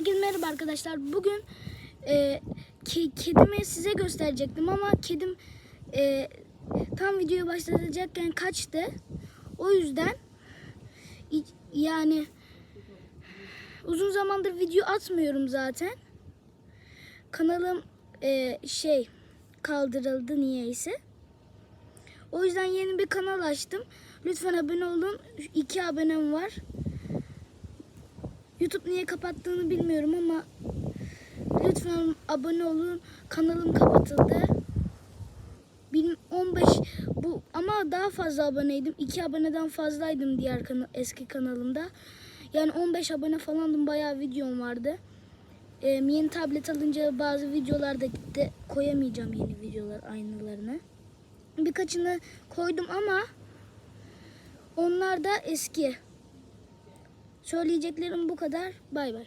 Herkese merhaba arkadaşlar. Bugün e, ke- kedimi size gösterecektim ama kedim e, tam videoyu başlatacakken kaçtı. O yüzden yani uzun zamandır video atmıyorum zaten. Kanalım e, şey kaldırıldı niyeyse. O yüzden yeni bir kanal açtım. Lütfen abone olun. İki abonem var. YouTube niye kapattığını bilmiyorum ama lütfen abone olun. Kanalım kapatıldı. Bil- 15 bu ama daha fazla aboneydim. 2 aboneden fazlaydım diğer kana- eski kanalımda. Yani 15 abone falandım. Bayağı videom vardı. Ee, yeni tablet alınca bazı videolar da gitti. Koyamayacağım yeni videolar aynılarını. Birkaçını koydum ama onlar da eski. Söyleyeceklerim bu kadar. Bay bay.